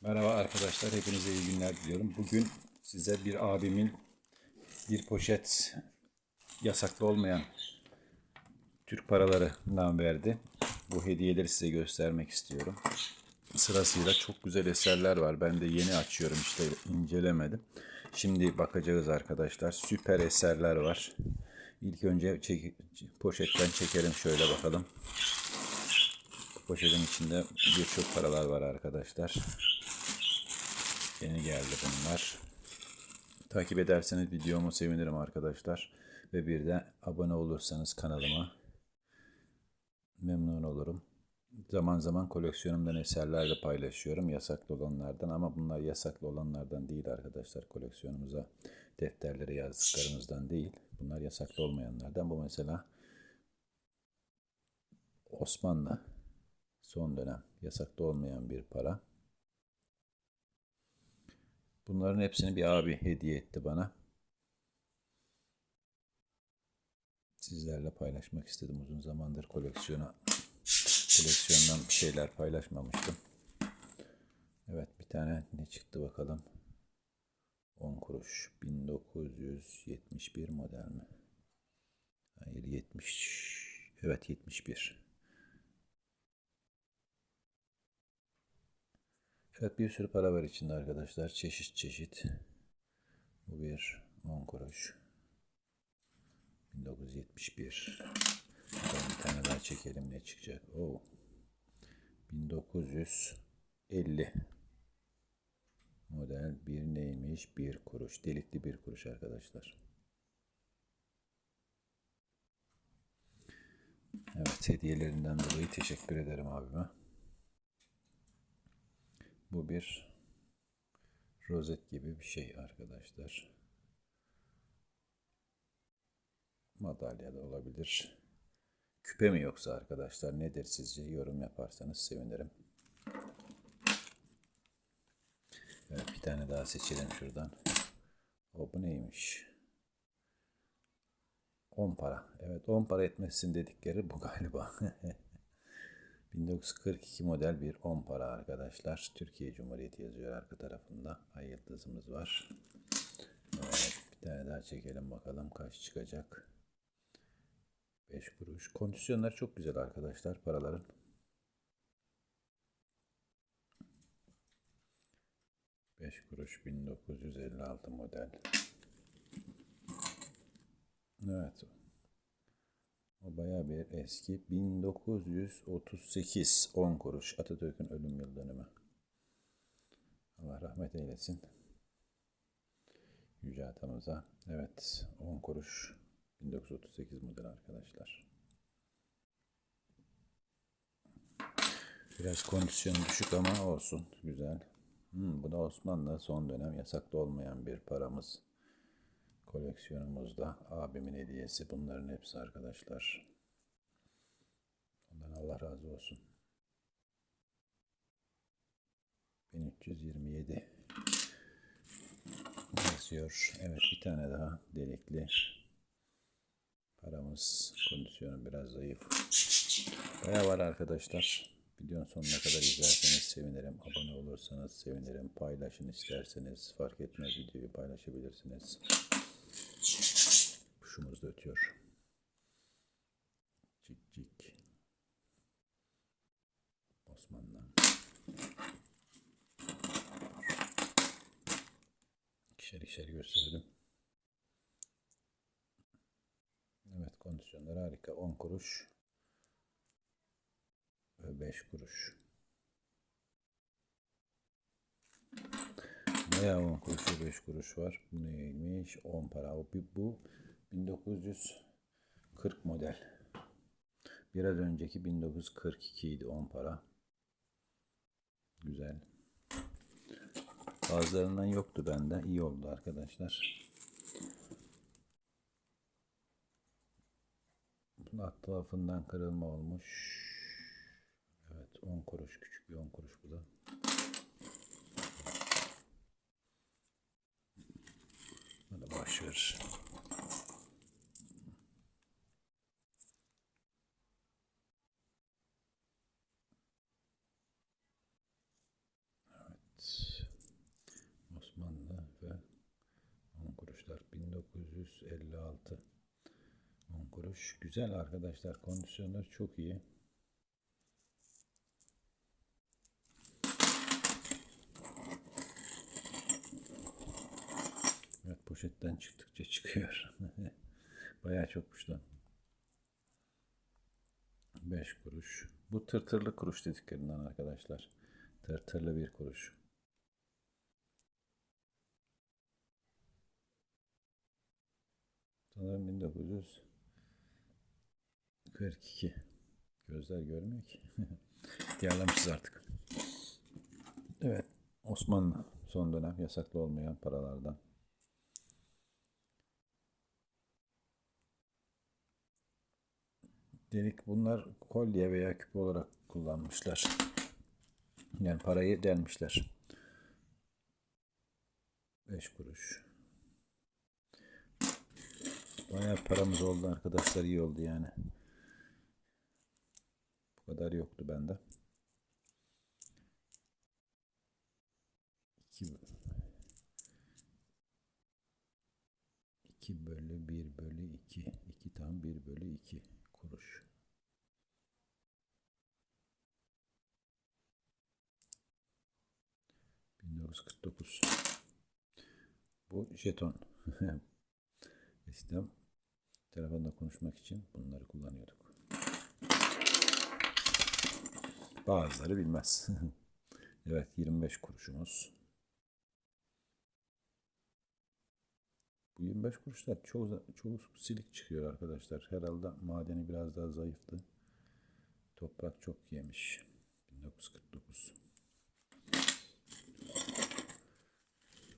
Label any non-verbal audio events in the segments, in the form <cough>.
Merhaba arkadaşlar, hepinize iyi günler diliyorum. Bugün size bir abimin bir poşet yasaklı olmayan Türk paralarından verdi. Bu hediyeleri size göstermek istiyorum. Sırasıyla çok güzel eserler var. Ben de yeni açıyorum işte incelemedim. Şimdi bakacağız arkadaşlar. Süper eserler var. İlk önce çek- poşetten çekelim şöyle bakalım. Poşetin içinde birçok paralar var arkadaşlar. Yeni geldi bunlar. Takip ederseniz videomu sevinirim arkadaşlar. Ve bir de abone olursanız kanalıma memnun olurum. Zaman zaman koleksiyonumdan eserler de paylaşıyorum. Yasaklı olanlardan ama bunlar yasaklı olanlardan değil arkadaşlar. Koleksiyonumuza defterlere yazdıklarımızdan değil. Bunlar yasaklı olmayanlardan. Bu mesela Osmanlı son dönem yasaklı olmayan bir para. Bunların hepsini bir abi hediye etti bana. Sizlerle paylaşmak istedim. Uzun zamandır koleksiyona koleksiyondan bir şeyler paylaşmamıştım. Evet bir tane ne çıktı bakalım. 10 kuruş. 1971 model mi? Hayır 70. Evet 71. Evet bir sürü para var içinde arkadaşlar. Çeşit çeşit. Bu bir 10 kuruş. 1971. Ben bir tane daha çekelim ne çıkacak. Oo. 1950 model bir neymiş? Bir kuruş. Delikli bir kuruş arkadaşlar. Evet hediyelerinden dolayı teşekkür ederim abime. Bu bir rozet gibi bir şey arkadaşlar. Madalya da olabilir. Küpe mi yoksa arkadaşlar nedir sizce? Yorum yaparsanız sevinirim. Evet bir tane daha seçelim şuradan. O bu neymiş? 10 para. Evet 10 para etmesin dedikleri bu galiba. <laughs> 1942 model bir 10 para arkadaşlar. Türkiye Cumhuriyeti yazıyor arka tarafında. Ay yıldızımız var. Evet, bir tane daha çekelim bakalım kaç çıkacak. 5 kuruş. Kondisyonlar çok güzel arkadaşlar paraların. Beş kuruş 1956 model. Evet. O bayağı bir eski. 1938 10 kuruş Atatürk'ün ölüm yıl dönümü. Allah rahmet eylesin. Yüce atamıza. Evet 10 kuruş 1938 model arkadaşlar. Biraz kondisyon düşük ama olsun. Güzel. Hmm, bu da Osmanlı son dönem yasaklı olmayan bir paramız koleksiyonumuzda. Abimin hediyesi bunların hepsi arkadaşlar. Ondan Allah razı olsun. 1327 yazıyor. Evet bir tane daha delikli paramız. Kondisyonu biraz zayıf. Baya var arkadaşlar. Videonun sonuna kadar izlerseniz sevinirim. Abone olursanız sevinirim. Paylaşın isterseniz. Fark etmez videoyu paylaşabilirsiniz. Kuşumuz da ötüyor. Cik cik. Osmanlı. İkişer ikişer gösterelim. Evet kondisyonlar harika. 10 kuruş ve 5 kuruş. Bayağı 10 kuruş ve 5 kuruş var. Bu neymiş? 10 para. Bir- Bu 1940 model. Biraz önceki 1942 idi 10 para. Güzel. Bazılarından yoktu bende. İyi oldu arkadaşlar. Bunun alt tarafından kırılma olmuş. Evet 10 kuruş küçük bir 10 kuruş bu da. Hadi boş ver. Evet. 56 10 kuruş. Güzel arkadaşlar. Kondisyonlar çok iyi. Evet poşetten çıktıkça çıkıyor. <laughs> Bayağı çokmuş lan. 5 kuruş. Bu tırtırlı kuruş dediklerinden arkadaşlar. Tırtırlı bir kuruş. Sanırım 1942. Gözler görmüyor ki. <laughs> Yağlamışız artık. Evet. Osmanlı son dönem yasaklı olmayan paralardan. Delik bunlar kolye veya küpe olarak kullanmışlar. Yani parayı delmişler. 5 kuruş. Bayağı paramız oldu arkadaşlar iyi oldu yani. Bu kadar yoktu bende. 2 2 bölü 1 bölü 2 2 tam 1 bölü 2 kuruş. ...1949. Bu jeton. <laughs> Eskiden telefonda konuşmak için bunları kullanıyorduk. Bazıları bilmez. <laughs> evet 25 kuruşumuz. Bu 25 kuruşlar çoğu, çoğu silik çıkıyor arkadaşlar. Herhalde madeni biraz daha zayıftı. Toprak çok yemiş. 1949.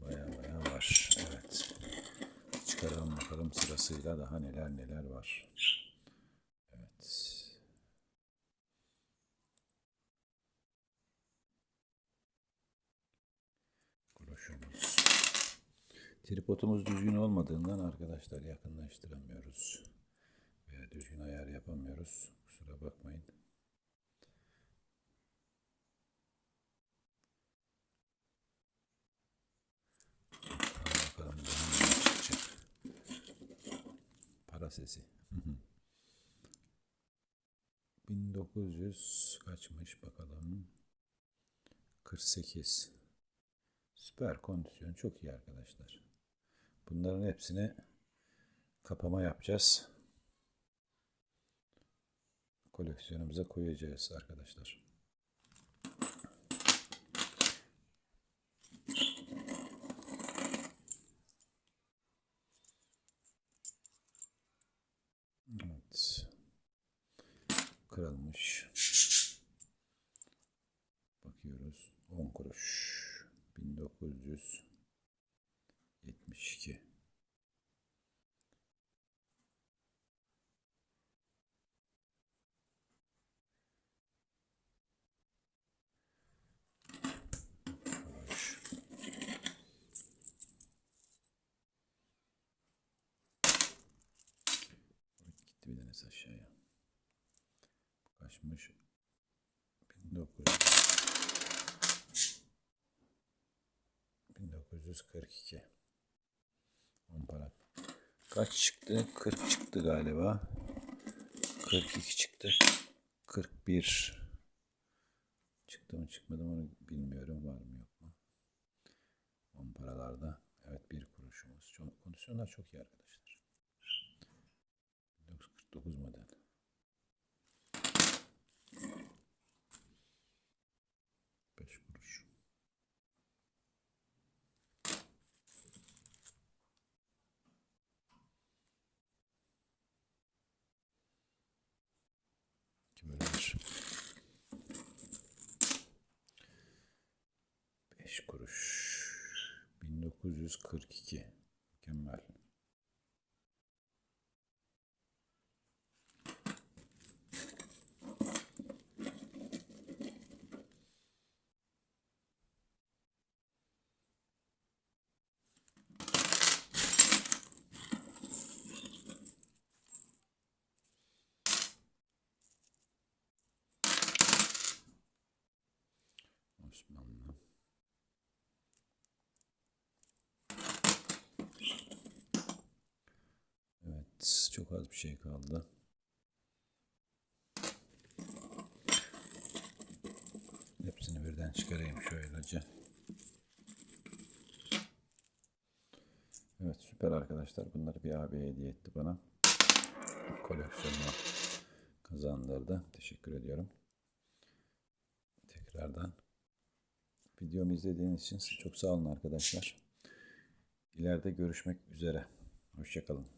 Baya baya var. Evet. Çıkaralım bakalım sırasıyla daha neler neler var. Evet. Kuruşumuz. Tripodumuz düzgün olmadığından arkadaşlar yakınlaştıramıyoruz. Veya düzgün ayar yapamıyoruz. Kusura bakmayın. Bakalım daha neler çıkacak. Sesi. 1900 kaçmış bakalım. 48. Süper kondisyon çok iyi arkadaşlar. Bunların hepsini kapama yapacağız. Koleksiyonumuza koyacağız arkadaşlar. Evet. Kırılmış. Bakıyoruz. 10 kuruş. 1972. Kuruş. Gitti bir tanesi aşağıya. Kaçmış? 1900. 1942. 10 para. Kaç çıktı? 40 çıktı galiba. 42 çıktı. 41 çıktı mı çıkmadı mı bilmiyorum. Var mı yok mu? 10 paralarda. Evet bir kuruşumuz. Kondisyonlar çok iyi arkadaşlar. 1949 model. Beş kuruş. Bölü bir. Beş kuruş. 1942. Mükemmel. Osmanlı. Çok az bir şey kaldı. Hepsini birden çıkarayım şöylece. Evet süper arkadaşlar. Bunları bir abi hediye etti bana. Koleksiyonuma kazandırdı. Teşekkür ediyorum. Tekrardan. Videomu izlediğiniz için çok sağ olun arkadaşlar. İleride görüşmek üzere. Hoşçakalın.